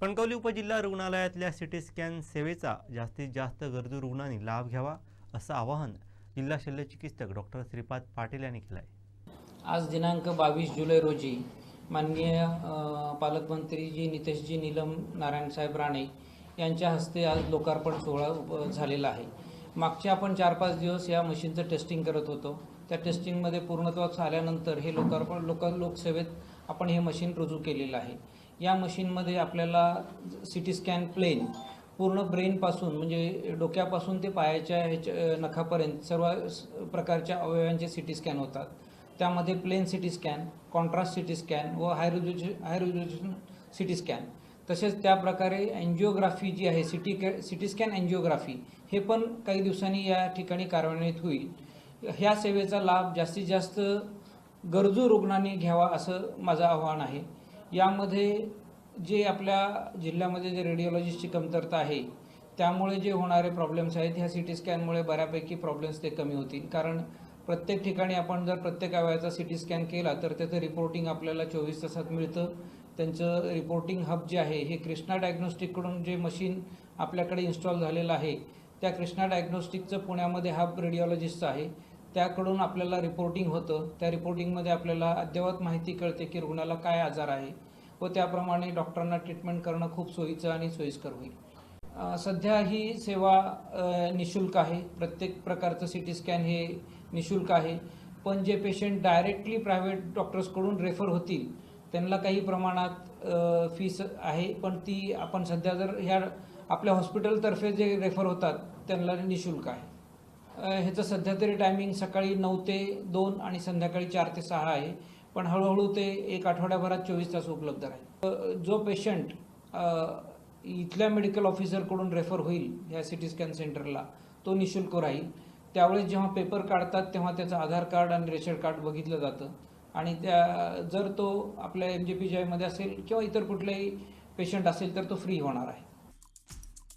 कणकवली उपजिल्हा रुग्णालयातल्या CT scan सेवेचा जास्तीत जास्त गरजू रुग्णांनी लाभ घ्यावा असं आवाहन जिल्हा शल्यचिकित्सक डॉक्टर श्रीपाद पाटील यांनी केलं आहे आज दिनांक बावीस जुलै रोजी माननीय पालकमंत्रीजी नितेशजी नीलम नारायणसाहेब राणे यांच्या हस्ते आज लोकार्पण सोहळा झालेला आहे. मागचे आपण चार पाच दिवस या मशीनचं टेस्टिंग करत होतो. त्या टेस्टिंगमध्ये पूर्णत्वास आल्यानंतर हे लोकार्पण लोक लोकसेवेत आपण हे मशीन रुजू केलेलं आहे. या मशीनमध्ये आपल्याला सी टी स्कॅन प्लेन पूर्ण ब्रेनपासून म्हणजे डोक्यापासून ते पायाच्या ह्याच्या नखापर्यंत सर्व प्रकारच्या अवयवांचे सी टी स्कॅन होतात. त्यामध्ये plain C T scan contrast C T scan व high resolution high resolution C T scan. तसेच त्या प्रकारे अँजिओग्राफी जी आहे C T C T scan angiography हे पण काही दिवसांनी या ठिकाणी कार्यान्वित होईल. ह्या सेवेचा लाभ जास्तीत जास्त गरजू रुग्णांनी घ्यावा असं माझं आव्हान आहे. यामध्ये जे आपल्या जिल्ह्यामध्ये जे रेडिओलॉजिस्टची कमतरता आहे त्यामुळे जे होणारे प्रॉब्लेम्स आहेत ह्या सी टी स्कॅनमुळे बऱ्यापैकी प्रॉब्लेम्स ते कमी होतील. कारण प्रत्येक ठिकाणी आपण जर प्रत्येक अवयाचा सी टी स्कॅन केला तर त्याचं रिपोर्टिंग आपल्याला चोवीस तासात मिळतं. त्यांचं रिपोर्टिंग हब जे आहे हे कृष्णा डायग्नोस्टिककडून जे मशीन आपल्याकडे इन्स्टॉल झालेलं आहे त्या कृष्णा डायग्नोस्टिकचं पुण्यामध्ये हब रेडिओलॉजिस्टचं आहे. त्याकडून आपल्याला रिपोर्टिंग होतं. त्या रिपोर्टिंगमध्ये आपल्याला अद्ययावत माहिती कळते की रुग्णाला काय आजार आहे व त्याप्रमाणे डॉक्टरांना ट्रीटमेंट करणं खूप सोयीचं आणि सोयीस्कर होईल. सध्या ही सेवा निशुल्क आहे. प्रत्येक प्रकारचं सी टी स्कॅन हे निशुल्क आहे. पण जे पेशंट डायरेक्टली प्रायव्हेट डॉक्टर्सकडून रेफर होतील त्यांना काही प्रमाणात फीस आहे. पण ती आपण सध्या जर ह्या आपल्या हॉस्पिटलतर्फे जे रेफर होतात त्यांना निशुल्क आहे. ह्याचं सध्या तरी टायमिंग सकाळी नऊ ते दोन आणि संध्याकाळी चार ते सहा आहे. पण हळूहळू ते एक आठवड्याभरात चोवीस तास उपलब्ध राहील. जो पेशंट इथल्या मेडिकल ऑफिसरकडून रेफर होईल ह्या सी टी स्कॅन सेंटरला तो निशुल्क राहील. त्यावेळेस जेव्हा पेपर काढतात तेव्हा त्याचं आधार कार्ड आणि रेशन कार्ड बघितलं जातं. आणि त्या जर तो आपल्या एम जे पी जी आयमध्ये असेल किंवा इतर कुठलाही पेशंट असेल तर तो फ्री होणार आहे.